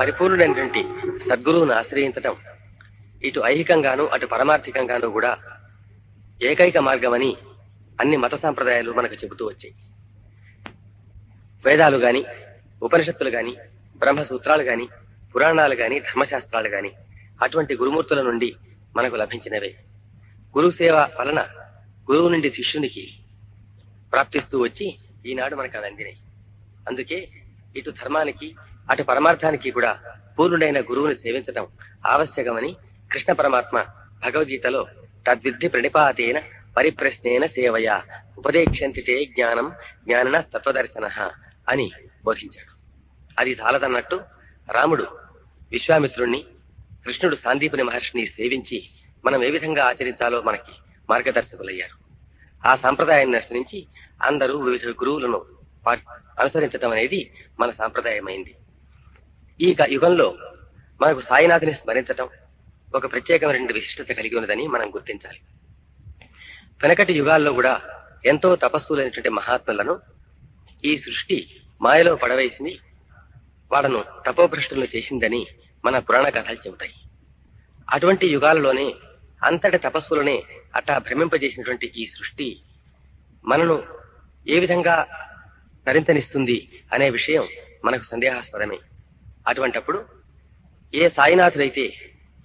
పరిపూర్ణుడైనటువంటి సద్గురువును ఆశ్రయించటం ఇటు ఐహికంగాను అటు పరమార్థికంగాను కూడా ఏకైక మార్గమని అన్ని మత సాంప్రదాయాలు మనకు చెబుతూ వచ్చాయి. వేదాలు గాని ఉపనిషత్తులు గాని బ్రహ్మసూత్రాలు గాని పురాణాలు గాని ధర్మశాస్త్రాలు గాని అటువంటి గురుమూర్తుల నుండి మనకు లభించినవే. గురు సేవ వలన గురువు నుండి శిష్యునికి ప్రాప్తిస్తూ వచ్చి ఈనాడు మనకు అది అందినాయి. అందుకే ఇటు ధర్మానికి అటు పరమార్థానికి కూడా పూర్ణుడైన గురువుని సేవించటం ఆవశ్యకమని కృష్ణ పరమాత్మ భగవద్గీతలో తద్విద్ధి ప్రణిపాతేన పరిప్రశ్నేన సేవయ ఉపదేక్షంతితే జ్ఞానం జ్ఞానన తత్వదర్శన అని బోధించాడు. అది చాలదన్నట్టు రాముడు విశ్వామిత్రుణ్ణి కృష్ణుడు సాందీపుని మహర్షిని సేవించి మనం ఏ విధంగా ఆచరించాలో మనకి మార్గదర్శకులయ్యారు. ఆ సాంప్రదాయాన్ని అనుసరించి అందరూ వివిధ గురువులను అనుసరించటం అనేది మన సాంప్రదాయమైంది. ఈ క- యుగంలో మనకు సాయినాథుని స్మరించటం ఒక ప్రత్యేకమైన విశిష్టత కలిగి ఉన్నదని మనం గుర్తించాలి. వెనకటి యుగాల్లో కూడా ఎంతో తపస్సులైనటువంటి మహాత్ములను ఈ సృష్టి మాయలో పడవేసింది వాళ్ళను తపోభ్రష్టులను చేసిందని మన పురాణ కథలు చెబుతాయి. అటువంటి యుగాలలోనే అంతటి తపస్సులనే అట్టా భ్రమింపజేసినటువంటి ఈ సృష్టి మనను ఏ విధంగా తరింతనిస్తుంది అనే విషయం మనకు సందేహాస్పదమే. అటువంటప్పుడు ఏ సాయినాథుడైతే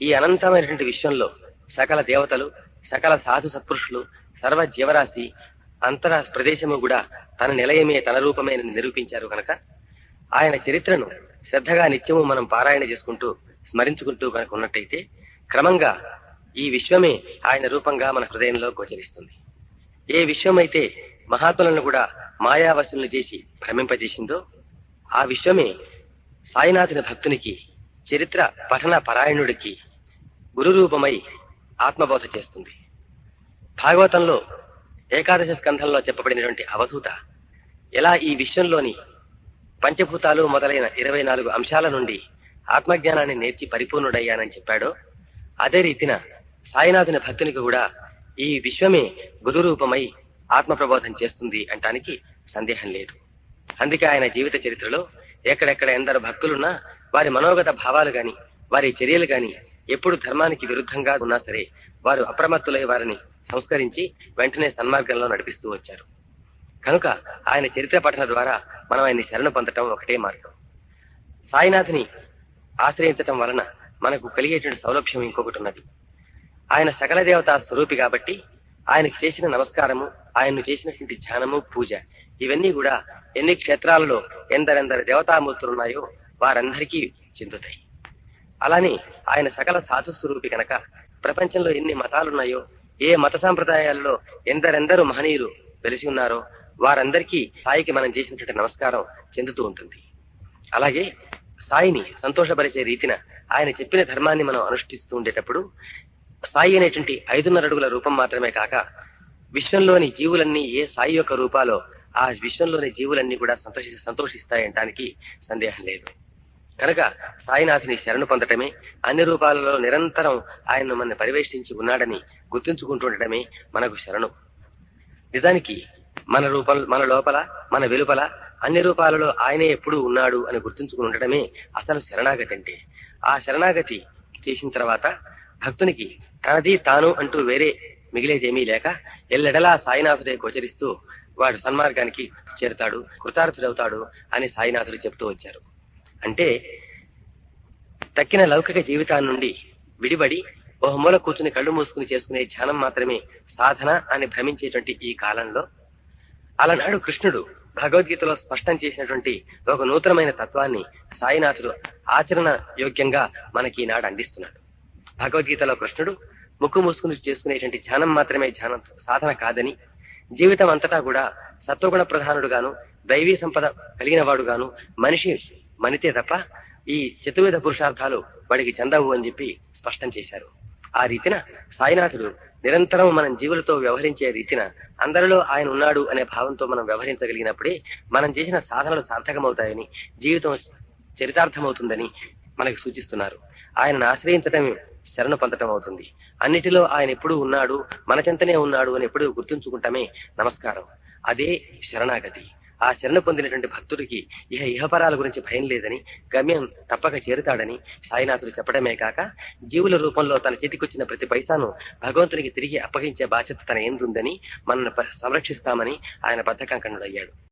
ఈ అనంతమైనటువంటి విషయంలో సకల దేవతలు సకల సాధు సత్పురుషులు సర్వ జీవరాశి అంతర ప్రదేశము కూడా తన నిలయమే తన రూపమే అని నిరూపించారు కనుక ఆయన చరిత్రను శ్రద్ధగా నిత్యము మనం పారాయణ చేసుకుంటూ స్మరించుకుంటూ కనుక ఉన్నట్టయితే క్రమంగా ఈ విశ్వమే ఆయన రూపంగా మన హృదయంలో గోచరిస్తుంది. ఏ విశ్వమైతే మహాత్ములను కూడా మాయావశులను చేసి భ్రమింపజేసిందో ఆ విశ్వమే సాయినాథుని భక్తునికి చరిత్ర పఠన పరాయణుడికి గురురూపమై ఆత్మబోధ చేస్తుంది. భాగవతంలో ఏకాదశ స్కంధంలో చెప్పబడినటువంటి అవధూత ఎలా ఈ విశ్వంలోని పంచభూతాలు మొదలైన ఇరవై నాలుగు అంశాల నుండి ఆత్మజ్ఞానాన్ని నేర్చి పరిపూర్ణుడయ్యానని చెప్పాడో అదే రీతిన సాయినాథుని భక్తునికి కూడా ఈ విశ్వమే గురురూపమై ఆత్మప్రబోధం ఆత్మ ప్రబోధం చేస్తుంది అంటానికి సందేహం లేదు. అందుకే ఆయన జీవిత చరిత్రలో ఎక్కడెక్కడ ఎందరు భక్తులున్నా వారి మనోగత భావాలు గాని వారి చర్యలు గాని ఎప్పుడు ధర్మానికి విరుద్ధంగా ఉన్నా సరే వారు అప్రమత్తులై వారిని సంస్కరించి వెంటనే సన్మార్గంలో నడిపిస్తూ వచ్చారు. కనుక ఆయన చరిత్ర పఠన ద్వారా మనం ఆయన్ని శరణు పొందటం ఒకటే మార్గం. సాయినాథుని ఆశ్రయించటం వలన మనకు కలిగేటువంటి సౌలభ్యం ఇంకొకటి ఉన్నది. ఆయన సకల దేవతా స్వరూపి కాబట్టి ఆయనకు చేసిన నమస్కారము ఆయన చేసినటువంటి ధ్యానము పూజ. ఇవన్నీ కూడా ఎన్ని క్షేత్రాలలో ఎందరెందరి దేవతామూర్తులు ఉన్నాయో వారందరికీ చెందుతాయి. అలానే ఆయన సకల సాధు స్వరూపి కనుక ప్రపంచంలో ఎన్ని మతాలున్నాయో ఏ మత సాంప్రదాయాల్లో ఎందరెందరు మహనీయులు వెలిసి ఉన్నారో వారందరికీ సాయికి మనం చేసినటువంటి నమస్కారం చెందుతూ ఉంటుంది. అలాగే సాయిని సంతోషపరిచే రీతిన ఆయన చెప్పిన ధర్మాన్ని మనం అనుష్ఠిస్తూ ఉండేటప్పుడు సాయి అనేటువంటి ఐదున్నర అడుగుల రూపం మాత్రమే కాక విశ్వంలోని జీవులన్నీ ఏ సాయి యొక్క రూపాలో ఆ విశ్వంలోని జీవులన్నీ కూడా సంతోషి సంతోషిస్తాయంటానికి సందేహం లేదు. కనుక సాయినాథుని శరణు పొందటమే అన్ని రూపాలలో నిరంతరం ఆయన్ను మన పరివేష్టించి ఉన్నాడని గుర్తుంచుకుంటుండటమే మనకు శరణు. నిజానికి మన రూపం మన లోపల మన వెలుపల అన్ని రూపాలలో ఆయనే ఎప్పుడూ ఉన్నాడు అని గుర్తుంచుకుని ఉండటమే అసలు శరణాగతి అంటే. ఆ శరణాగతి చేసిన తర్వాత భక్తునికి తనది తాను అంటూ వేరే మిగిలేదేమీ లేక ఎల్లెడలా సాయినాథుడే గోచరిస్తూ వాడు సన్మార్గానికి చేరుతాడు కృతార్థుడవుతాడు అని సాయినాథుడు చెప్తూ వచ్చారు. అంటే తక్కిన లౌకిక జీవితాన్ని నుండి విడిబడి ఓ మూల కూర్చుని కళ్ళు మూసుకుని చేసుకునే ధ్యానం మాత్రమే సాధన అని భ్రమించేటువంటి ఈ కాలంలో అలనాడు కృష్ణుడు భగవద్గీతలో స్పష్టం చేసినటువంటి ఒక నూతనమైన తత్వాన్ని సాయినాథుడు ఆచరణ యోగ్యంగా మనకి ఈనాడు అందిస్తున్నాడు. భగవద్గీతలో కృష్ణుడు ముక్కు మూసుకుని చేసుకునేటువంటి ధ్యానం మాత్రమే ధ్యానం సాధన కాదని జీవితం అంతటా కూడా సత్వగుణ ప్రధానుడుగాను దైవీ సంపద కలిగిన వాడుగాను మనిషి మనితే తప్ప ఈ చతుర్విధ పురుషార్థాలు వాడికి చెందవు అని చెప్పి స్పష్టం చేశారు. ఆ రీతిన సాయినాథుడు నిరంతరం మనం జీవులతో వ్యవహరించే రీతిన అందరిలో ఆయన ఉన్నాడు అనే భావంతో మనం వ్యవహరించగలిగినప్పుడే మనం చేసిన సాధనలు సార్థకమవుతాయని జీవితం చరితార్థమవుతుందని మనకు సూచిస్తున్నారు. ఆయనను ఆశ్రయించటం శరణు పొందటం అవుతుంది. అన్నిటిలో ఆయన ఎప్పుడు ఉన్నాడు మనచెంతనే ఉన్నాడు అని ఎప్పుడూ గుర్తుంచుకుంటామే నమస్కారం. అదే శరణాగతి. ఆ శరణ పొందినటువంటి భక్తుడికి ఇహ ఇహపరాల గురించి భయం లేదని గమ్యం తప్పక చేరుతాడని సాయినాథుడు చెప్పడమే కాక జీవుల రూపంలో తన చేతికొచ్చిన ప్రతి పైసాను భగవంతునికి తిరిగి అప్పగించే బాధ్యత తన ఏందుందని మనల్ని సంరక్షిస్తామని ఆయన బద్ధకంకణుడయ్యాడు